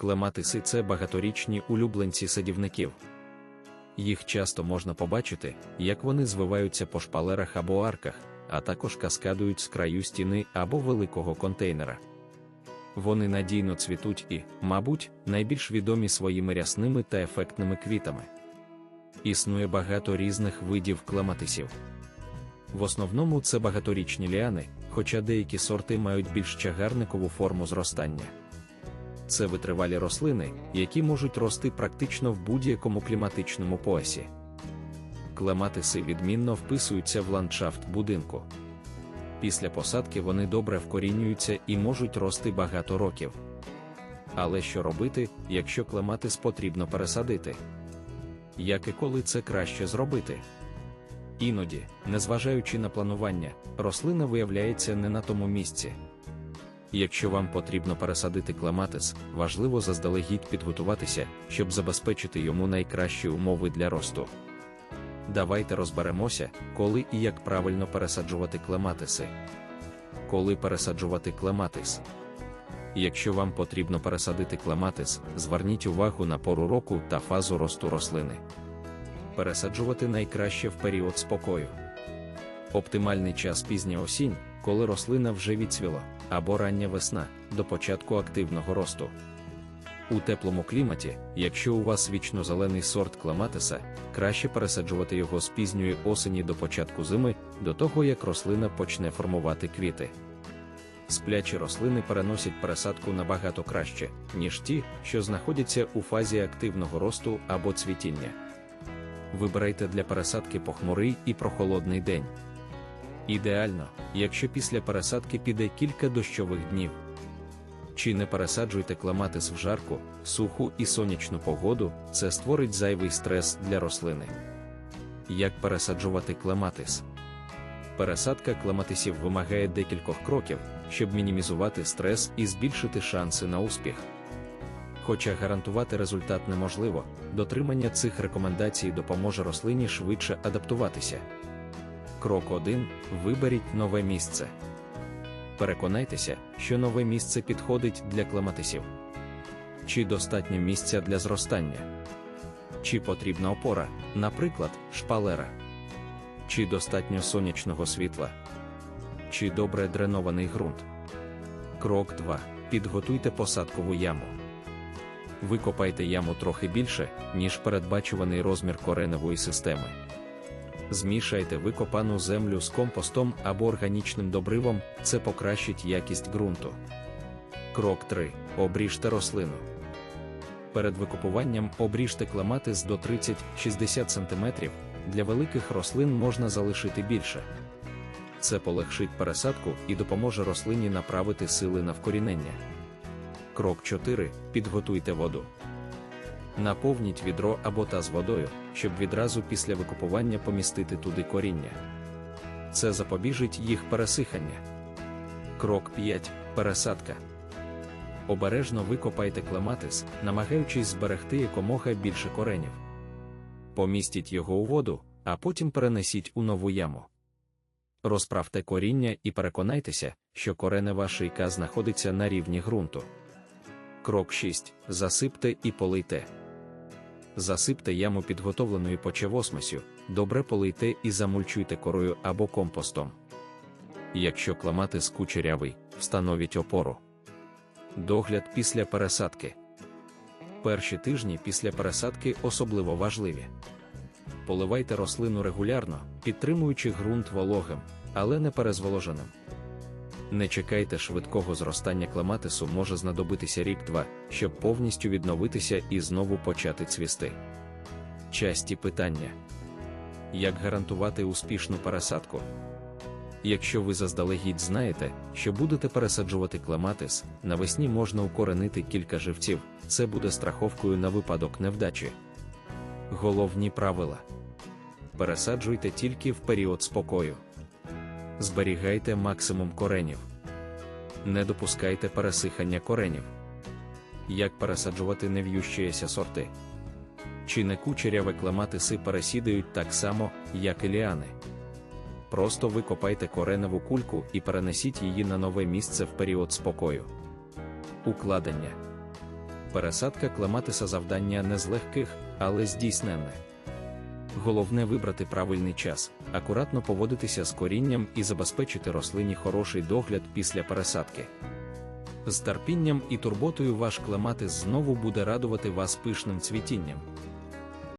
Клематиси це багаторічні улюбленці садівників. Їх часто можна побачити, як вони звиваються по шпалерах або арках, а також каскадують з краю стіни або великого контейнера. Вони надійно цвітуть і, мабуть, найбільш відомі своїми рясними та ефектними квітами. Існує багато різних видів клематисів. В основному це багаторічні ліани, хоча деякі сорти мають більш чагарникову форму зростання. Це витривалі рослини, які можуть рости практично в будь-якому кліматичному поясі. Клематиси відмінно вписуються в ландшафт будинку. Після посадки вони добре вкорінюються і можуть рости багато років. Але що робити, якщо клематис потрібно пересадити? Як і коли це краще зробити? Іноді, незважаючи на планування, рослина виявляється не на тому місці. Якщо вам потрібно пересадити клематис, важливо заздалегідь підготуватися, щоб забезпечити йому найкращі умови для росту. Давайте розберемося, коли і як правильно пересаджувати клематиси. Коли пересаджувати клематис. Якщо вам потрібно пересадити клематис, зверніть увагу на пору року та фазу росту рослини. Пересаджувати найкраще в період спокою. Оптимальний час пізня осінь, коли рослина вже відцвіла, або рання весна до початку активного росту. У теплому кліматі, якщо у вас вічно зелений сорт клематиса, краще пересаджувати його з пізньої осені до початку зими, до того як рослина почне формувати квіти. Сплячі рослини переносять пересадку набагато краще, ніж ті, що знаходяться у фазі активного росту або цвітіння. Вибирайте для пересадки похмурий і прохолодний день. Ідеально, якщо після пересадки піде кілька дощових днів. Чи не пересаджуйте клематис в жарку, суху і сонячну погоду, це створить зайвий стрес для рослини. Як пересаджувати клематис? Пересадка клематисів вимагає декількох кроків, щоб мінімізувати стрес і збільшити шанси на успіх. Хоча гарантувати результат неможливо, дотримання цих рекомендацій допоможе рослині швидше адаптуватися. Крок 1. Виберіть нове місце. Переконайтеся, що нове місце підходить для клематисів. Чи достатньо місця для зростання? Чи потрібна опора, наприклад, шпалера? Чи достатньо сонячного світла? Чи добре дренований ґрунт? Крок 2. Підготуйте посадкову яму. Викопайте яму трохи більше, ніж передбачуваний розмір кореневої системи. Змішайте викопану землю з компостом або органічним добривом, це покращить якість ґрунту. Крок 3. Обріжте рослину. Перед викопуванням обріжте клематис до 30-60 см, для великих рослин можна залишити більше. Це полегшить пересадку і допоможе рослині направити сили на вкорінення. Крок 4. Підготуйте воду. Наповніть відро або таз водою, щоб відразу після викупування помістити туди коріння. Це запобіжить їх пересихання. Крок 5. Пересадка. Обережно викопайте клематис, намагаючись зберегти якомога більше коренів. Помістіть його у воду, а потім перенесіть у нову яму. Розправте коріння і переконайтеся, що коренева шийка знаходиться на рівні ґрунту. Крок 6. Засипте і полийте. Засипте яму підготовленою почевосмесю, добре полийте і замульчуйте корою або компостом. Якщо кламатис кучерявий, встановіть опору. Догляд після пересадки. Перші тижні після пересадки особливо важливі. Поливайте рослину регулярно, підтримуючи ґрунт вологим, але не перезволоженим. Не чекайте швидкого зростання клематису може знадобитися рік-два, щоб повністю відновитися і знову почати цвісти. Часті питання: як гарантувати успішну пересадку? Якщо ви заздалегідь знаєте, що будете пересаджувати клематис, навесні можна укоренити кілька живців, це буде страховкою на випадок невдачі. Головні правила: пересаджуйте тільки в період спокою. Зберігайте максимум коренів. Не допускайте пересихання коренів. Як пересаджувати нев'ющіся сорти? Чи не кучеряве клематиси пересідають так само, як і ліани? Просто викопайте кореневу кульку і перенесіть її на нове місце в період спокою. Укладення. Пересадка клематиса завдання не з легких, але здійсненне. Головне вибрати правильний час, акуратно поводитися з корінням і забезпечити рослині хороший догляд після пересадки. З терпінням і турботою ваш клематис знову буде радувати вас пишним цвітінням.